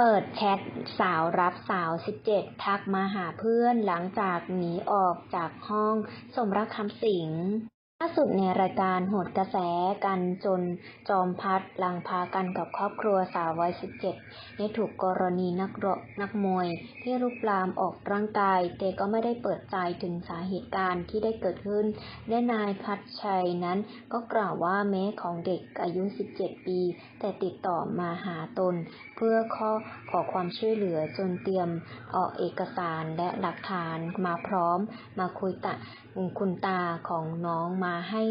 เปิดแชทสาวรับสาว 17 ทักมาหาเพื่อนหลังจากหนีออกจากห้อง สมรักคำสิง ล่าสุดในรายการโหดกระแสกันจนจอมพัดลังพากันกับครอบครัวสาววัย 17ในถูกกรณีนักรบนักมวยที่ลุกลามออกร่างกาย แต่ก็ไม่ได้เปิดใจถึงสาเหตุการณ์ที่ได้เกิดขึ้น และนายพัดชัยนั้นก็กล่าวว่าแม้ของเด็กอายุ 17 ปี แต่ติดต่อมาหาตน เพื่อขอขอความช่วยเหลือจนเตรียมออกเอกสารและหลักฐานมาพร้อมมาคุยตะคุณตาของน้องมาาให้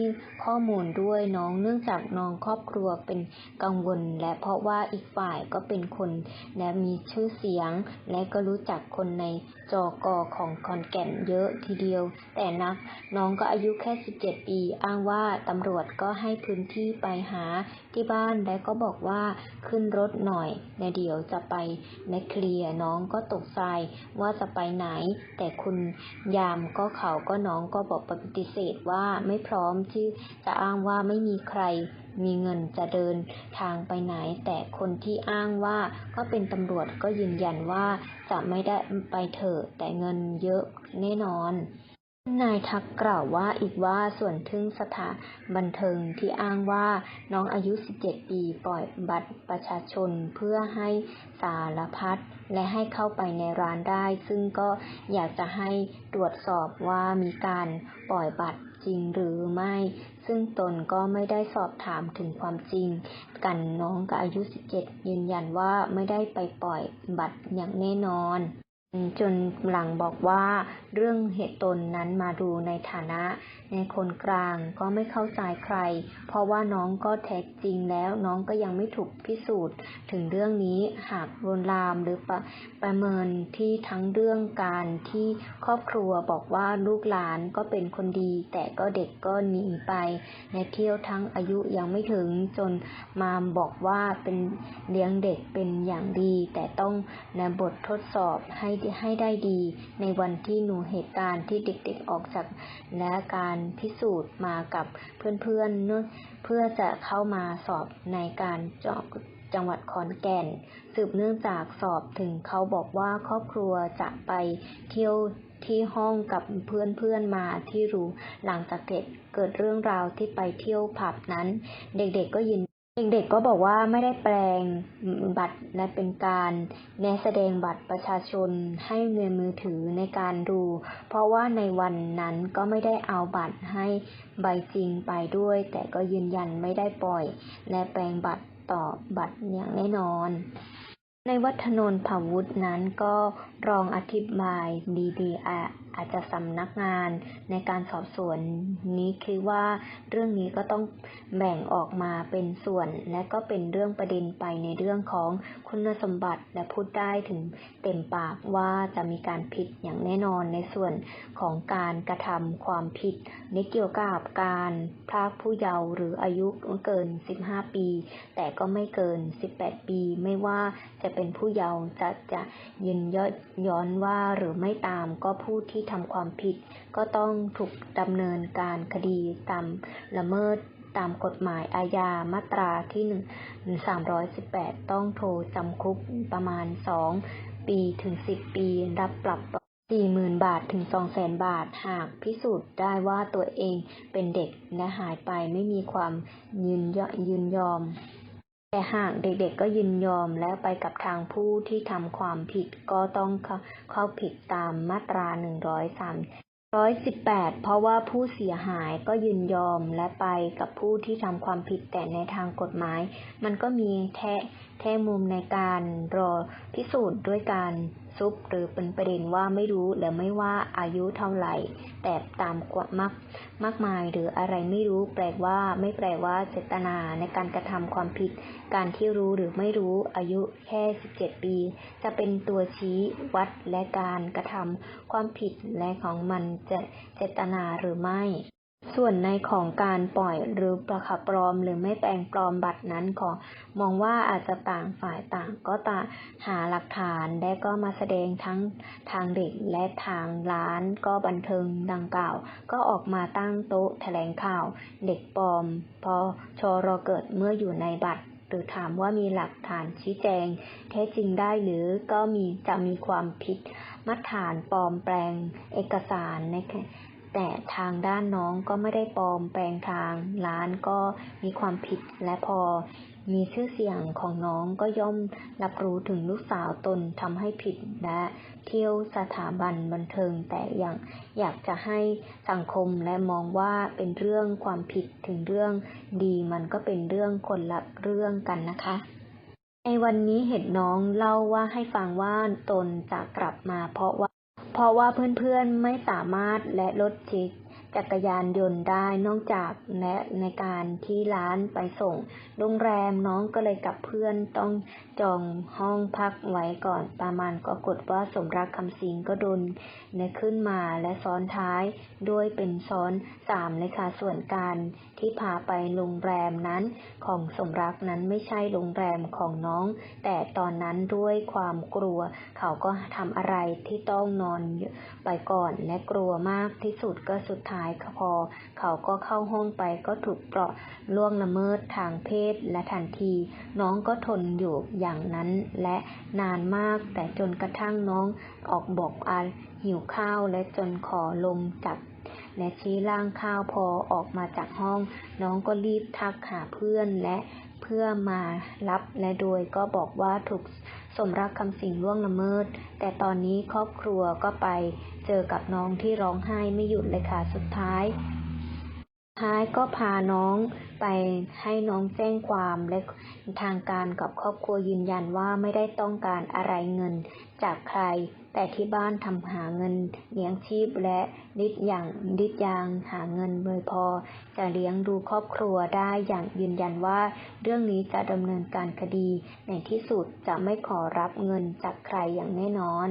ข้อมูลด้วยน้องเนื่องจากน้องครอบครัวเป็นกังวล และเพราะว่าอีกฝ่ายก็เป็นคน และมีชื่อเสียง และก็รู้จักคนในจอกอของคอนแก่นเยอะทีเดียว แต่นักน้องก็อายุแค่ 17 ปี อ้างว่าตำรวจก็ให้พื้นที่ไปหาที่บ้านและก็บอกว่าขึ้นรถหน่อยในเดี๋ยวจะไปในเคลียร์น้องก็ตกใจว่าจะไปไหน แต่คุณยามก็เขาก็น้องก็บอกปฏิเสธว่าไม่พร้อมที่จะอ้างว่าไม่มีใครมีเงินจะเดินทางไปไหน แต่คนที่อ้างว่าก็เป็นตำรวจก็ยืนยันว่าจะไม่ได้ไปเถอะแต่เงินเยอะแน่นอนนายทักกล่าวว่าอีกว่าส่วนทึ่งสถานบันเทิงที่อ้างว่าน้องอายุ 17 ปีปล่อยบัตรประชาชนเพื่อให้สารพัดและให้เข้าไปในร้านได้ ซึ่งก็อยากจะให้ตรวจสอบว่ามีการปล่อยบัตร จริงหรือไม่ ซึ่งตนก็ไม่ได้สอบถามถึงความจริง กันน้องกับอายุ 17 ยืนยันว่าไม่ได้ไปปล่อยบัตรอย่างแน่นอน จนหลังบอกว่าเรื่องเหตุตนนั้นมาดูในฐานะ ในคนกลางก็ไม่เข้าใจใคร เพราะว่าน้องก็แท้จริงแล้วน้องก็ยังไม่ถูกพิสูจน์ ถึงเรื่องนี้หากรวนลามหรือประประเมินที่ทั้งเรื่องการที่ครอบครัวบอกว่าลูกหลานก็เป็นคนดี แต่ก็เด็กก็หนีไป ในเที่ยวทั้งอายุยังไม่ถึงจนมาบอกว่าเป็นเลี้ยงเด็กเป็นอย่างดี แต่ต้องในบททดสอบให้ให้ได้ดี ในวันที่หนูเหตุการณ์ที่เด็กๆออกจากและการพิสูจน์มากับเพื่อนๆเพื่อจะเข้ามาสอบในการจาะจังหวัดขอนแก่น สืบเนื่องจากสอบถึงเขาบอกว่าครอบครัวจะไปเที่ยวที่ห้องกับเพื่อนๆมาที่รู้หลังจากเกิดเกิดเรื่องราวที่ไปเที่ยวผับนั้น เด็กๆก็ยิน เด็กๆก็บอกว่าไม่ได้แปลงบัตรและเป็นการแนแสดงบัตรประชาชนให้ในมือถือในการดู เพราะว่าในวันนั้นก็ไม่ได้เอาบัตรให้ใบจริงไปด้วย แต่ก็ยืนยันไม่ได้ปล่อย และแปลงบัตรต่อบัตรอย่างแน่นอน ในวัฒนนท์ภาวุฒินั้นก็รองอธิบายดีๆ อาจจะสำนักงานในการสอบสวนนี้คือว่าเรื่องนี้ก็ต้องแบ่งออกมาเป็นส่วน และก็เป็นเรื่องประเด็นไปในเรื่องของคุณสมบัติและพูดได้ถึงเต็มปากว่าจะมีการผิดอย่างแน่นอนในส่วนของการกระทำความผิดในเกี่ยวกับการพรากผู้เยาว์หรืออายุเกิน 15 ปี แต่ก็ไม่เกิน 18 ปี ไม่ว่าจะเป็นผู้เยาว์จะจะยืนย้อนว่าหรือไม่ตามก็ผู้ที่ทำความผิด ก็ต้องถูกดำเนินการคดีตามละเมิดตามกฎหมายอาญามาตราที่หนึ่งสามร้อยสิบแปดต้องโทษจำคุกประมาณสองปีถึงสิบปี รับปรับสี่หมื่นบาทถึงสองแสนบาท หากพิสูจน์ได้ว่าตัวเองเป็นเด็กและหายไปไม่มีความยืนยืนยอม แต่หากเด็กๆก็ยินยอมและไปกับทางผู้ที่ทำความผิดก็ต้องเข้าผิดตามมาตรา103 118 เพราะว่าผู้เสียหายก็ยินยอมและไปกับผู้ที่ทำความผิดแต่ในทางกฎหมาย มันก็มีแท้แท้มุมในการรอพิสูจน์ด้วยการ ซุปหรือเป็นประเด็นว่าไม่รู้หรือไม่ว่าอายุเท่าไหร่ แต่ตามกว่ามากมากมายหรืออะไรไม่รู้ แปลว่าไม่แปลว่าเจตนาในการกระทำความผิด การที่รู้หรือไม่รู้อายุแค่ 17 ปี จะเป็นตัวชี้วัดและการกระทำความผิดและของมันจะเจตนาหรือไม่ ส่วนในของการปล่อยหรือประคับปลอม หรือไม่แปลงปลอมบัตรนั้นขอมองว่าอาจจะต่างฝ่ายต่างก็ตาหาหลักฐานและก็มาแสดงทั้งทางเด็กและทางร้านก็บันเทิงดังกล่าว ก็ออกมาตั้งโต๊ะแถลงข่าว เด็กปลอม พอชอรอเกิดเมื่ออยู่ในบัตรหรือถามว่ามีหลักฐานชี้แจงแท้จริงได้หรือก็มีจะมีความผิดมาตรฐานปลอมแปลงเอกสารนะคะ แต่ทางด้านน้องก็ไม่ได้ปลอมแปลงทางร้านก็มีความผิดและพอ มีชื่อเสียงของน้องก็ย่อมรับรู้ถึงลูกสาวตนทำให้ผิดและเที่ยวสถาบันบันเทิงแต่อยังอยากจะให้สังคมและมองว่าเป็นเรื่องความผิดถึงเรื่องดีมันก็เป็นเรื่องคนละเรื่องกันนะคะในวันนี้เห็นน้องเล่าว่าให้ฟังว่าตนจะกลับมาเพราะว่า เพราะว่าเพื่อนๆไม่สามารถและลดจิก จักรยานยนต์ได้นอกจากและในการที่ร้านไปส่ง โรงแรมน้องก็เลยกับเพื่อนต้องจองห้องพักไว้ก่อน ประมาณก็กดว่าสมรักคำสิงก็โดนในขึ้นมาและซ้อนท้ายด้วยเป็นซ้อนสามเลยค่ะส่วนการที่พาไปโรงแรมนั้น ของสมรักนั้นไม่ใช่โรงแรมของน้อง แต่ตอนนั้นด้วยความกลัว เขาก็ทำอะไรที่ต้องนอนไปก่อนและกลัวมากที่สุดก็สุดท้ายพอเขาก็เข้าห้องไปก็ถูกเปราะล่วงละเมิดทางเพศและทันที น้องก็ทนอยู่อย่างนั้นและนานมากแต่จนกระทั่งน้องออกบอกอาหิวข้าวและจนขอลมจับและชี้ร่างข้าวพอออกมาจากห้อง น้องก็รีบทักหาเพื่อนและ เพื่อมารับและโดยก็บอกว่าถูกสมรักคำสิงล่วงละเมิด แต่ตอนนี้ครอบครัวก็ไปเจอกับน้องที่ร้องไห้ไม่หยุดเลยค่ะ สุดท้าย ท้ายก็พาน้องไปให้น้องแจ้งความและทางการกับครอบครัวยืนยันว่าไม่ได้ต้องการอะไรเงินจากใคร แต่ที่บ้านทำหาเงินเลี้ยงชีพและดิดอย่างดิดยางหาเงินโดยพอ จะเลี้ยงดูครอบครัวได้อย่างยืนยันว่า เรื่องนี้จะดำเนินการคดี ในที่สุดจะไม่ขอรับเงินจากใครอย่างแน่นอน